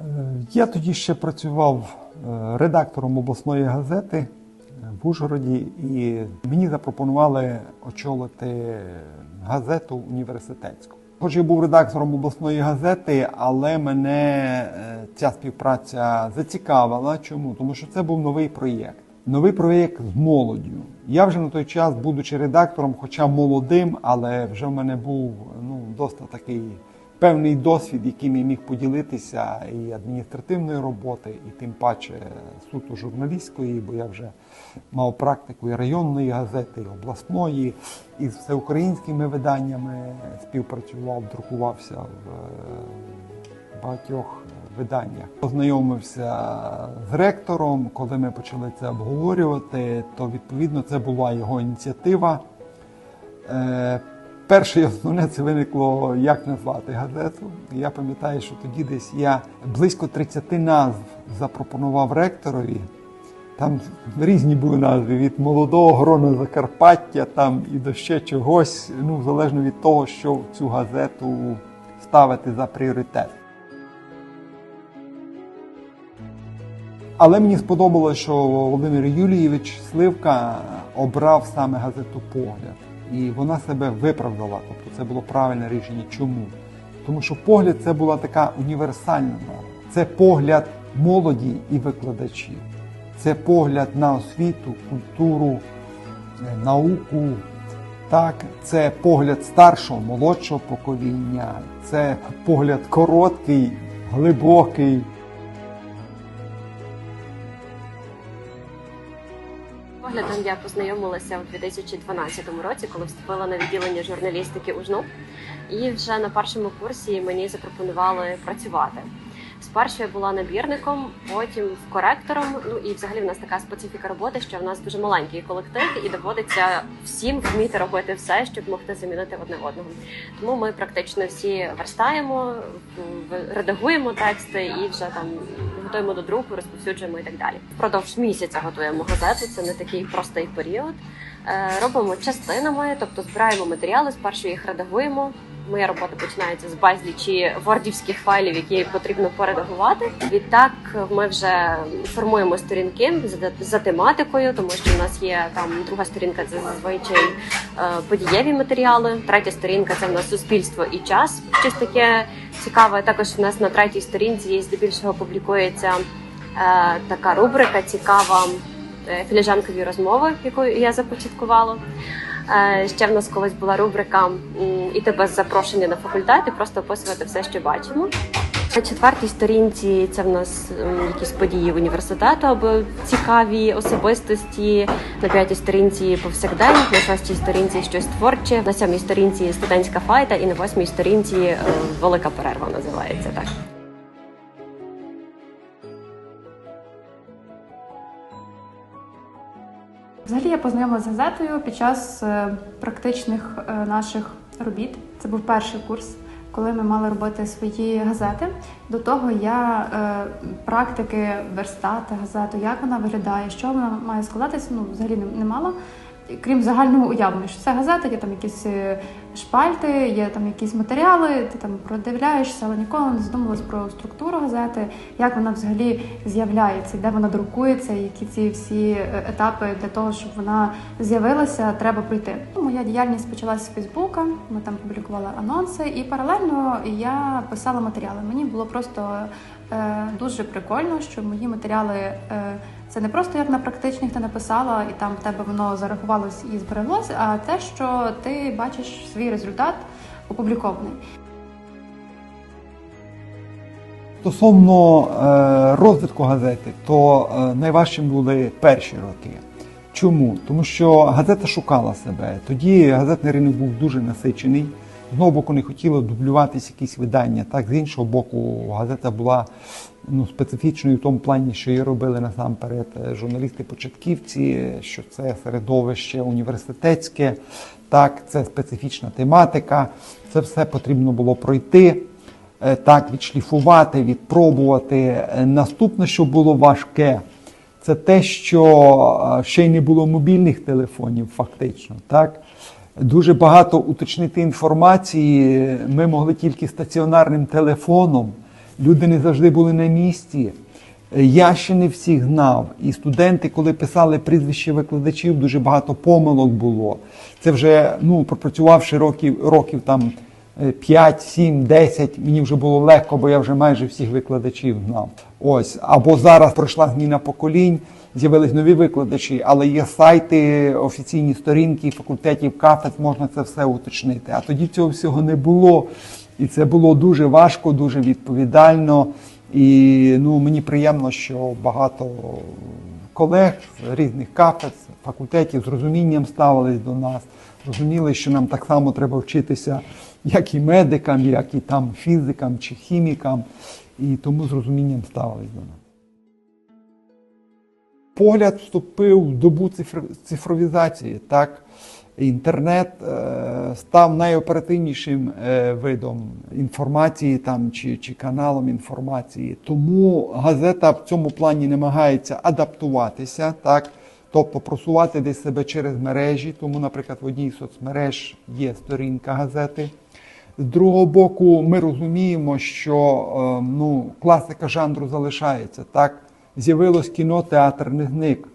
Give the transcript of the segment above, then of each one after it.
Е, Я тоді ще працював е, редактором обласної газети е, в Ужгороді, і мені запропонували очолити газету університетську. Хоч я був редактором обласної газети, але мене ця співпраця зацікавила. Чому? Тому що це був новий проєкт. Новий проєкт з молоддю. Я вже на той час, будучи редактором, хоча молодим, але вже в мене був ну, досить такий певний досвід, яким я міг поділитися і адміністративної роботи, і тим паче суто журналістської, бо я вже мав практику і районної газети, і обласної, і з всеукраїнськими виданнями співпрацював, друкувався в е, багатьох виданнях. Познайомився з ректором. Коли ми почали це обговорювати, то відповідно це була його ініціатива. Перше основне це виникло, як назвати газету. Я пам'ятаю, що тоді десь я близько 30 назв запропонував ректорові. Там різні були назви від молодого грона Закарпаття там і до ще чогось, ну залежно від того, що цю газету ставити за пріоритет. Але мені сподобалося, що Володимир Юлійович Сливка обрав саме газету Погляд. І вона себе виправдала. Тобто це було правильне рішення. Чому? Тому що погляд це була така універсальна норма. Це погляд молоді і викладачів. Це погляд на освіту, культуру, е, науку. Так, це погляд старшого, молодшого покоління, це погляд короткий, глибокий. Поглядом я познайомилася у 2012 році, коли вступила на відділення журналістики УЖНУ. І вже на першому курсі мені запропонували працювати. Спершу я була набірником, потім коректором. Ну і взагалі в нас така специфіка роботи, що в нас дуже маленький колектив, і доводиться всім вміти робити все, щоб могти замінити одне одного. Тому ми практично всі верстаємо, редагуємо тексти і вже там готуємо до друку, розповсюджуємо і так далі. Впродовж місяця готуємо газету. Це не такий простий період. Е, Робимо частинами, тобто збираємо матеріали, спершу їх редагуємо. Моя робота починається з безлічі вордівських файлів, які потрібно поредагувати. Відтак ми вже формуємо сторінки за, тематикою, тому що в нас є там друга сторінка це зазвичай е, подієві матеріали. Третя сторінка це в нас суспільство і час. Щось таке цікаве. Також в нас на третій сторінці здебільшого публікується е, така рубрика цікава е, філіжанкові розмови, яку я започаткувала. Е, Ще в нас колись була рубрика м, іти без запрошення на факультет і просто описувати все, що бачимо. На четвертій сторінці це в нас якісь події університету або цікаві особистості. На п'ятій сторінці повсякдень, на шостій сторінці щось творче, на сьомій сторінці студентська файта, і на восьмій сторінці е, велика перерва називається так. Взагалі я познайомилася з газетою під час е, практичних е, наших робіт. Це був перший курс, коли ми мали робити свої газети. До того я е, практики верстати газету, як вона виглядає, що вона має складатися, ну взагалі не, мала. Крім загального уявлення, що це газета, є там якісь шпальти, є там якісь матеріали, ти там продивляєшся, але ніколи не задумувалась про структуру газети, як вона взагалі з'являється, де вона друкується, які ці всі е, етапи для того, щоб вона з'явилася, треба пройти. Ну, Моя діяльність почалася з Фейсбука. Ми там публікували анонси, і паралельно я писала матеріали. Мені було просто дуже прикольно, що мої матеріали. Е, це не просто як на практичних ти написала, і там в тебе воно зарахувалось і збереглось, а те, що ти бачиш свій результат опублікований. Стосовно е, розвитку газети, то е, найважчим були перші роки. Чому? Тому що газета шукала себе. Тоді газетний ринок був дуже насичений. Одного боку не хотіло дублюватись якісь видання. Так, з іншого боку, газета була ну, специфічною в тому плані, що її робили насамперед е, журналісти-початківці, що це середовище університетське, так, це специфічна тематика. Це все потрібно було пройти е, так, відшліфувати, відпробувати. Е, Наступне, що було важке, це те, що ще й не було мобільних телефонів, фактично. Так? Дуже багато уточнити інформації ми могли тільки стаціонарним телефоном. люди не завжди були на місці. Я ще не всіх знав. І студенти, коли писали прізвище викладачів, дуже багато помилок було. Це вже ну, пропрацювавши років, років там 5, 7, 10, мені вже було легко, бо я вже майже всіх викладачів знав. Ось. Або зараз пройшла зміна поколінь, з'явились нові викладачі, але є сайти, офіційні сторінки факультетів, кафедр, можна це все уточнити. А тоді цього всього не було. І це було дуже важко, дуже відповідально. І ну, мені приємно, що багато колег з різних кафедр, факультетів з розумінням ставились до нас, розуміли, що нам так само треба вчитися, як і медикам, як і там фізикам чи хімікам, і тому з розумінням ставились до нас. Погляд вступив в добу цифр- цифровізації. Так? Інтернет е, став найоперативнішим е, видом інформації там, чи, чи каналом інформації. Тому газета в цьому плані намагається адаптуватися, так? тобто просувати десь себе через мережі. Тому, наприклад, в одній соцмереж є сторінка газети. З другого боку, ми розуміємо, що е, ну, класика жанру залишається. Так? З'явилось кіно, театр не зник.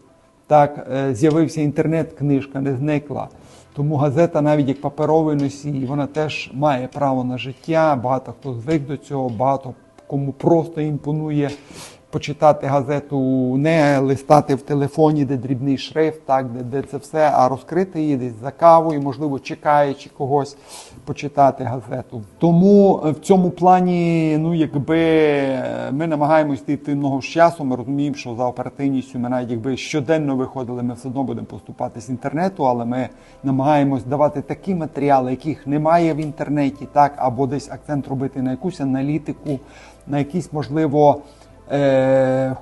Так, е, з'явився інтернет, книжка не зникла. Тому газета, навіть як паперовий носій, вона теж має право на життя. Багато хто звик до цього, багато кому просто імпонує почитати газету, не листати в телефоні, де дрібний шрифт, так, де, де це все, а розкрити її десь за кавою, можливо, чекаючи когось почитати газету. Тому е, в цьому плані, ну якби е, ми намагаємося йти ногу з часом, ми розуміємо, що за оперативністю ми навіть якби щоденно виходили, ми все одно будемо поступати з інтернету, але ми намагаємось давати такі матеріали, яких немає в інтернеті, так, або десь акцент робити на якусь аналітику, на якісь, можливо,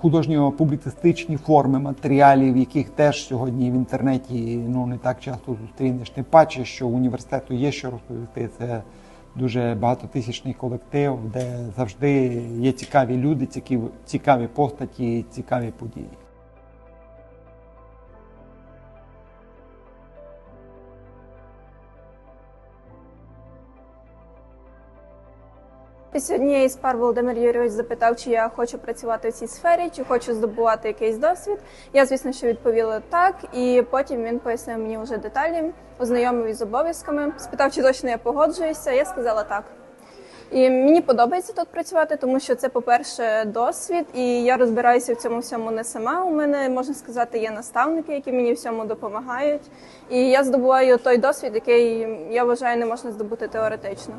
художньо-публіцистичні форми матеріалів, яких теж сьогодні в інтернеті ну, не так часто зустрінеш. Тим паче, що університету є що розповісти. Це дуже багатотисячний колектив, де завжди є цікаві люди, цікаві постаті, цікаві події. Після однієї з пар Володимир Юрійович запитав, чи я хочу працювати в цій сфері, чи хочу здобувати якийсь досвід. Я, звісно, що відповіла так, і потім він пояснив мені вже деталі, ознайомив із обов'язками, спитав, чи точно я погоджуюся. Я сказала так. І мені подобається тут працювати, тому що це, по-перше, досвід, і я розбираюся в цьому всьому не сама. У мене можна сказати, є наставники, які мені в цьому допомагають. І я здобуваю той досвід, який я вважаю не можна здобути теоретично.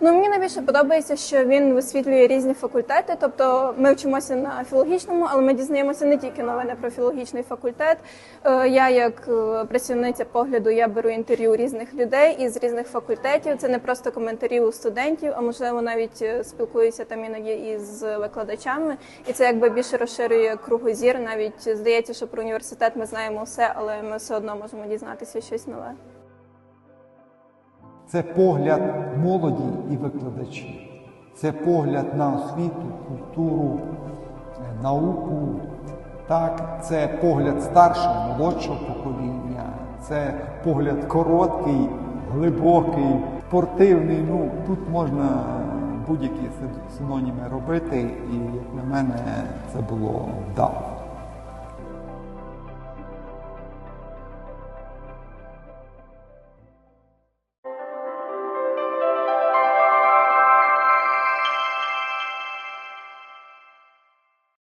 Ну мені найбільше подобається, що він висвітлює різні факультети. Тобто ми вчимося на філологічному, але ми дізнаємося не тільки новини про філологічний факультет. Е, Я, як е, працівниця погляду, я беру інтерв'ю різних людей із різних факультетів. Це не просто коментарі у студентів, а можливо навіть е, спілкуюся там іноді із викладачами, і це якби більше розширює кругозір. Навіть здається, що про університет ми знаємо все, але ми все одно можемо дізнатися щось нове. Це погляд молоді і викладачів. Це погляд на освіту, культуру, е, науку. Так, це погляд старшого, молодшого покоління, це погляд короткий, глибокий, спортивний. Ну, тут можна будь-які синоніми робити, і як на мене, це було вдало.